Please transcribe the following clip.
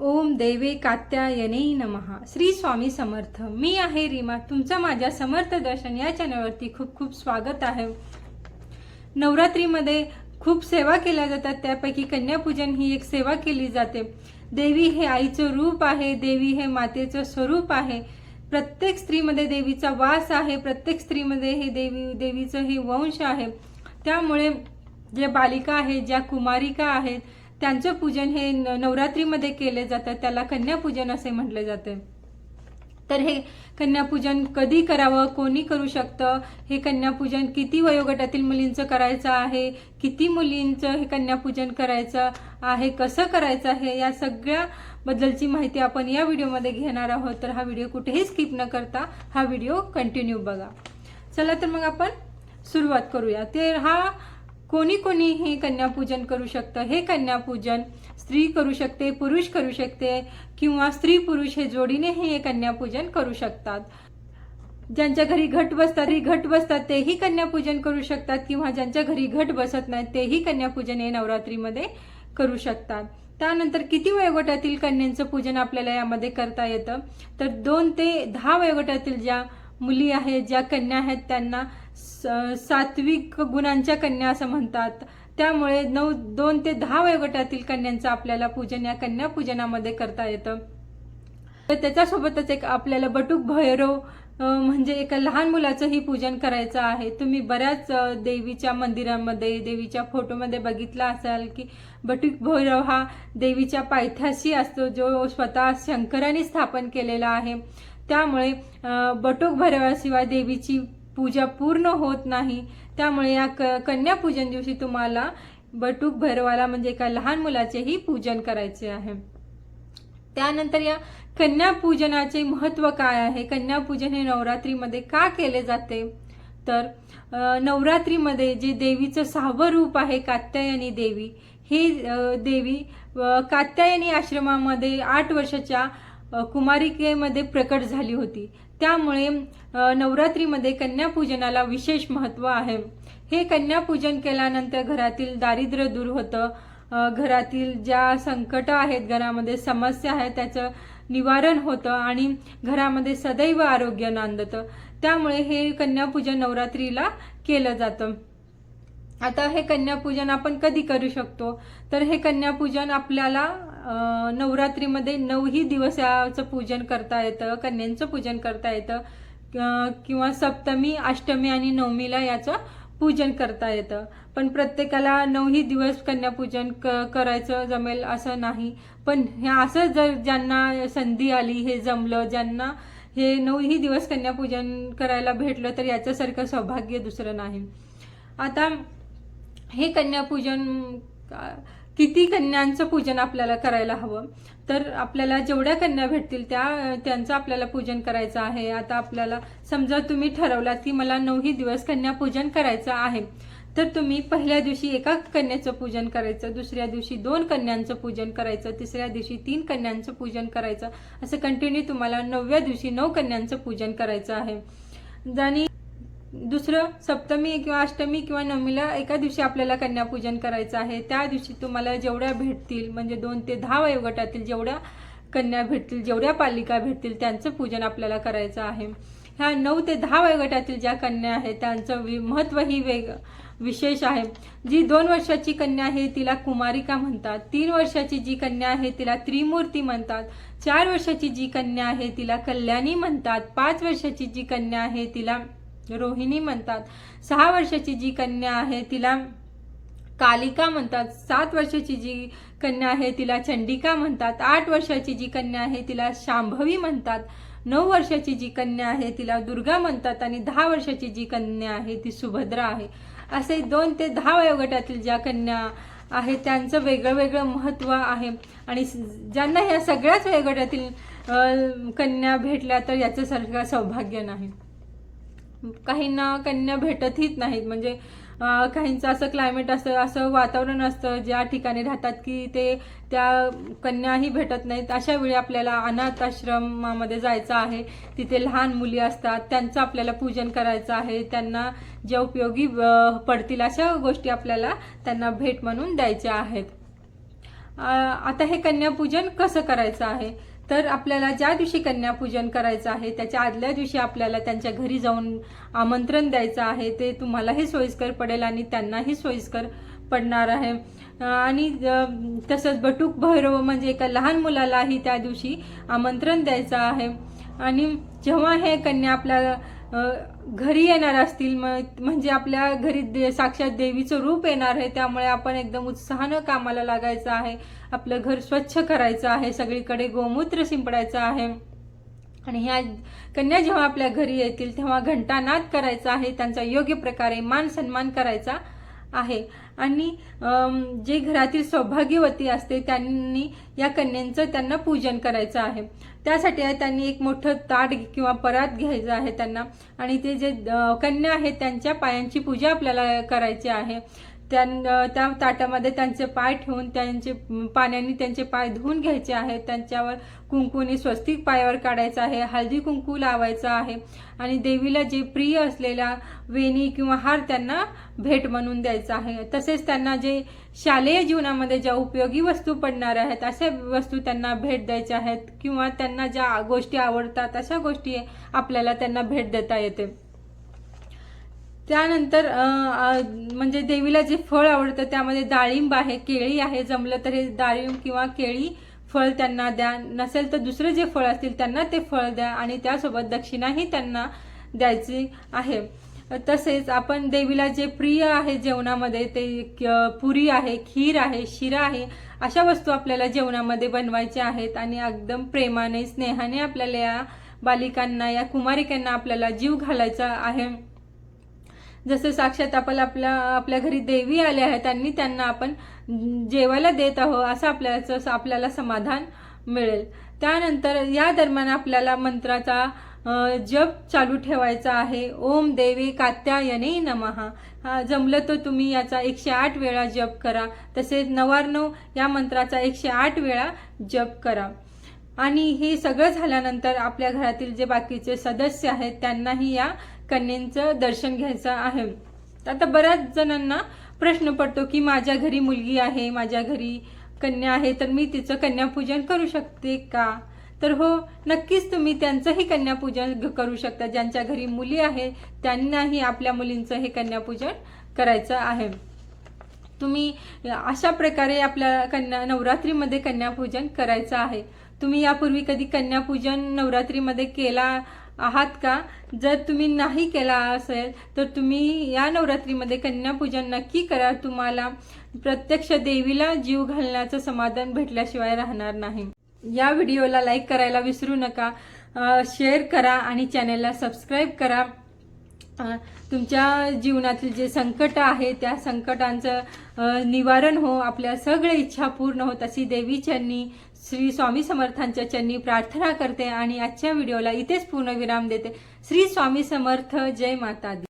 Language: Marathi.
ओम देवे कात्यायने नमहा श्री स्वामी समर्थ. मी आहे रीमा. तुमचं माझ्या समर्थ दर्शन या चॅनलवरती खूप खूप स्वागत आहे. नवरात्रीमध्ये खूप सेवा केल्या जातात. त्यापैकी कन्यापूजन ही एक सेवा केली जाते. देवी हे आईचं रूप आहे. देवी हे मातेचं स्वरूप आहे. प्रत्येक स्त्रीमध्ये देवीचा वास आहे. प्रत्येक स्त्रीमध्ये हे देवी देवीचं हे वंश आहे. त्यामुळे ज्या बालिका आहेत ज्या कुमारिका आहेत त्यांचं पूजन हे न- नवरात्रीमध्ये केले जातं त्याला कन्यापूजन असे म्हटले जाते. तर हे कन्यापूजन कधी करावं कोणी करू शकतं? हे कन्यापूजन किती वयोगटातील मुलींचं करायचं आहे? किती मुलींचं हे कन्यापूजन करायचं आहे? कसं करायचं आहे? या सगळ्या बद्दलची माहिती आपण या व्हिडिओमध्ये घेणार आहोत. तर हा व्हिडिओ कुठेही स्किप न करता हा व्हिडिओ कंटिन्यू बघा. चला तर मग आपण सुरुवात करूया. ते हा कोणी कोणी हे कन्यापूजन करू शकतं. हे कन्यापूजन स्त्री करू शकते पुरुष करू शकते किंवा स्त्री पुरुष हे जोडीने हे कन्यापूजन करू शकतात. ज्यांच्या घरी घट बसतात घरी घट बसतात तेही कन्यापूजन करू शकतात किंवा ज्यांच्या घरी घट बसत नाही तेही कन्यापूजन हे नवरात्रीमध्ये करू शकतात. त्यानंतर किती वयोगटातील कन्यांचं पूजन आपल्याला यामध्ये करता येतं? तर दोन ते दहा वयोगटातील ज्या मुली आहेत ज्या कन्या आहेत त्यांना सात्विक गुणांच्या कन्या असं म्हणतात. त्यामुळे नऊ दोन ते दहा वयोगटातील कन्यांचं आपल्याला पूजन या कन्या पूजनामध्ये करता येतं. तर त्याच्यासोबतच एक आपल्याला बटूक भैरव म्हणजे एका लहान मुलाचंही पूजन करायचं आहे. तुम्ही बऱ्याच देवीच्या मंदिरामध्ये देवीच्या फोटोमध्ये बघितला असाल की बटूक भैरव हा देवीच्या पायथ्याशी असतो जो स्वतः शंकराने स्थापन केलेला आहे. त्यामुळे बटूक भैरवाशिवाय देवीची पूजा पूर्ण होत नाही. त्यामुळे या क कन्यापूजन दिवशी तुम्हाला बटूक भरवाला म्हणजे एका लहान मुलाचेही पूजन करायचे आहे. त्यानंतर या कन्यापूजनाचे महत्त्व काय आहे? कन्यापूजन हे नवरात्रीमध्ये का केले जाते? तर नवरात्रीमध्ये जे देवीचं सहावं रूप आहे कात्यायनी देवी हे देवी कात्यायनी आश्रमामध्ये आठ वर्षाच्या कुमारिकेमध्ये प्रकट झाली होती. त्यामुळे नवरात्रीमध्ये कन्यापूजनाला विशेष महत्त्व आहे. हे कन्यापूजन केल्यानंतर घरातील दारिद्र्य दूर होतं. घरातील ज्या संकट आहेत घरामध्ये समस्या आहेत त्याचं निवारण होतं आणि घरामध्ये सदैव आरोग्य नांदतं. त्यामुळे हे कन्यापूजन नवरात्रीला केलं जातं. आता हे कन्यापूजन आपण कधी करू शकतो? तर हे कन्यापूजन आपल्याला नवरात्रीमध्ये नऊही दिवस याचं पूजन करता येतं कन्यांचं पूजन करता येतं किंवा सप्तमी अष्टमी आणि नवमीला याचं पूजन करता येतं. पण प्रत्येकाला नऊही दिवस कन्यापूजन क करायचं जमेल असं नाही. पण ह्या असं जर ज्यांना संधी आली हे जमलं ज्यांना हे नऊही दिवस कन्यापूजन करायला भेटलं तर याच्यासारखं सौभाग्य दुसरं नाही. आता हे कन्यापूजन किती कन्यांचं पूजन आपल्याला करायला हवं? तर आपल्याला जेवढ्या कन्या भेटतील त्या त्यांचं आपल्याला पूजन करायचं आहे. आता आपल्याला समजा तुम्ही ठरवलात की मला नऊही दिवस कन्या पूजन करायचं आहे. तर तुम्ही पहिल्या दिवशी एका कन्याचं पूजन करायचं दुसऱ्या दिवशी दोन कन्यांचं पूजन करायचं तिसऱ्या दिवशी तीन कन्यांचं पूजन करायचं. असं कंटिन्यू तुम्हाला नवव्या दिवशी नऊ कन्यांचं पूजन करायचं आहे. आणि दुसरं सप्तमी किंवा अष्टमी किंवा नवमीला एका दिवशी आपल्याला कन्यापूजन करायचं आहे. त्या दिवशी तुम्हाला जेवढ्या भेटतील म्हणजे दोन ते दहा वयोगटातील जेवढ्या कन्या भेटतील जेवढ्या पालिका भेटतील त्यांचं पूजन आपल्याला करायचं आहे. ह्या नऊ ते दहा वयोगटातील ज्या कन्या आहेत त्यांचं वि महत्त्व ही वेग विशेष आहे. जी दोन वर्षाची कन्या आहे तिला कुमारिका म्हणतात. तीन वर्षाची जी कन्या आहे तिला त्रिमूर्ती म्हणतात. चार वर्षाची जी कन्या आहे तिला कल्याणी म्हणतात. पाच वर्षाची जी कन्या आहे तिला रोहिणी म्हणतात सहा वर्षाची जी कन्या आहे तिला कालिका म्हणतात सात वर्षाची जी कन्या आहे तिला चंडिका म्हणतात आठ वर्षाची जी कन्या आहे तिला शांभवी म्हणतात नऊ वर्षाची जी कन्या आहे तिला दुर्गा म्हणतात आणि दहा वर्षाची जी कन्या आहे ती सुभद्रा आहे. असे दोन ते दहा वयोगटातील ज्या कन्या आहे त्यांचं वेगळं वेगळं महत्त्व आहे. आणि ज्यांना ह्या सगळ्याच वयोगटातील कन्या भेटल्या तर याचं सारखं सौभाग्य नाही. काहींना कन्या भेटतहीच नाहीत. म्हणजे काहींचं असं क्लायमेट असतं असं वातावरण असतं ज्या ठिकाणी राहतात की ते त्या कन्याही भेटत नाहीत. अशा वेळी आपल्याला अनाथ आश्रमामध्ये जायचं आहे. तिथे लहान मुली असतात त्यांचं आपल्याला पूजन करायचं आहे. त्यांना ज्या उपयोगी पडतील अशा गोष्टी आपल्याला त्यांना भेट म्हणून द्यायच्या आहेत. आता हे कन्यापूजन कसं करायचं आहे? तर आपल्याला ज्या दिवशी कन्यापूजन करायचं आहे त्याच्या आदल्या दिवशी आपल्याला त्यांच्या घरी जाऊन आमंत्रण द्यायचं आहे ते तुम्हालाही सोयीस्कर पडेल आणि त्यांनाही सोयीस्कर पडणार आहे. आणि तसंच बटूक भैरव म्हणजे एका लहान मुलालाही त्या दिवशी आमंत्रण द्यायचं आहे. आणि जेव्हा हे कन्या आपल्या घरी येणार असतील म्हणजे आपल्या घरी दे साक्षात देवीचं रूप येणार आहे त्यामुळे आपण एकदम उत्साहानं कामाला लागायचं आहे. आपलं घर स्वच्छ करायचं आहे सगळीकडे गोमूत्र शिंपडायचं आहे. आणि ह्या कन्या जेव्हा आपल्या घरी येतील तेव्हा घंटानाद करायचा आहे त्यांचा योग्य प्रकारे मान सन्मान करायचा आहे. आणि जे घरातील सौभाग्यवती असते त्यांनी या कन्यांचं त्यांना पूजन करायचं आहे. त्यासाठी त्यांनी एक मोठं ताट किंवा परात घ्यायचं आहे त्यांना. आणि ते जे कन्या आहेत त्यांच्या पायांची पूजा आपल्याला करायची आहे. त्यां त्या ताटामध्ये त्यांचे पाय ठेवून त्यांचे पाण्याने त्यांचे पाय धुवून घ्यायचे आहेत. त्यांच्यावर कुंकूने स्वस्तिक पायावर काढायचं आहे. हळदी कुंकू लावायचा आहे. आणि देवीला जे प्रिय असलेला वेणी किंवा हार त्यांना भेट म्हणून द्यायचा आहे. तसेच त्यांना जे शालेय जीवनामध्ये ज्या उपयोगी वस्तू पडणार आहेत अशा वस्तू त्यांना भेट द्यायच्या आहेत. किंवा त्यांना ज्या गोष्टी आवडतात अशा गोष्टी आपल्याला त्यांना भेट देता येते. त्यानंतर म्हणजे देवीला जे फळ आवडतं त्यामध्ये डाळिंब आहे केळी आहे जमलं तर हे डाळिंब किंवा केळी फळ त्यांना द्या नसेल तर दुसरे जे फळ असतील त्यांना ते फळ द्या आणि त्यासोबत दक्षिणाही त्यांना द्यायची आहे. तसेच आपण देवीला जे प्रिय आहे जेवणामध्ये ते क- पुरी आहे खीर आहे शिरा आहे अशा वस्तू आपल्याला जेवणामध्ये बनवायच्या आहेत आणि एकदम प्रेमाने स्नेहाने आपल्याला या बालिकांना या कुमारिकांना आपल्याला जीव घालायचा आहे. जसं साक्षात आपण आपल्या आपल्या घरी देवी आल्या आहेत त्यांनी त्यांना आपण जेवायला देत आहोत असं आपल्याचं आपल्याला समाधान मिळेल. त्यानंतर या दरम्यान आपल्याला मंत्राचा जप चालू ठेवायचा आहे. ओम देवी कात्यायने नमहा हा, जमलं तर तुम्ही याचा एकशे आठ वेळा जप करा. तसेच नवार्णव या मंत्राचा एकशे आठ वेळा जप करा. आणि हे सगळं झाल्यानंतर आपल्या घरातील जे बाकीचे सदस्य आहेत त्यांनाही या कन्यांचं दर्शन घ्यायचं आहे. आता बऱ्याच जणांना प्रश्न पडतो की माझ्या घरी मुलगी आहे माझ्या घरी कन्या आहे तर मी तिचं कन्यापूजन करू शकते का? तर हो नक्कीच तुम्ही त्यांचंही कन्यापूजन करू शकता. ज्यांच्या घरी मुली आहे त्यांनाही आपल्या मुलींचं हे कन्यापूजन करायचं आहे. तुम्ही अशा प्रकारे आपल्या कन्या नवरात्रीमध्ये कन्यापूजन करायचं आहे. तुम्ही यापूर्वी कधी कन्यापूजन नवरात्रीमध्ये केला आहात का? जर तुम्ही नाही केला असेल तर तुम्ही या नवरात्रीमध्ये कन्यापूजन नक्की करा. तुम्हाला प्रत्यक्ष देवीला जीव घालण्याचं समाधान भेटल्याशिवाय राहणार नाही. या व्हिडिओला लाईक करायला विसरू नका. शेअर करा आणि चॅनेलला सबस्क्राईब करा. तुमच्या जीवनातील जे संकट आहे त्या संकटांचं निवारण हो आपल्या सगळ्या इच्छा पूर्ण होत अशी देवी चरणी श्री स्वामी समर्थांच्या चरणी प्रार्थना करते आणि आजच्या व्हिडिओला इथेच पूर्ण विराम देते. श्री स्वामी समर्थ जय माता दी.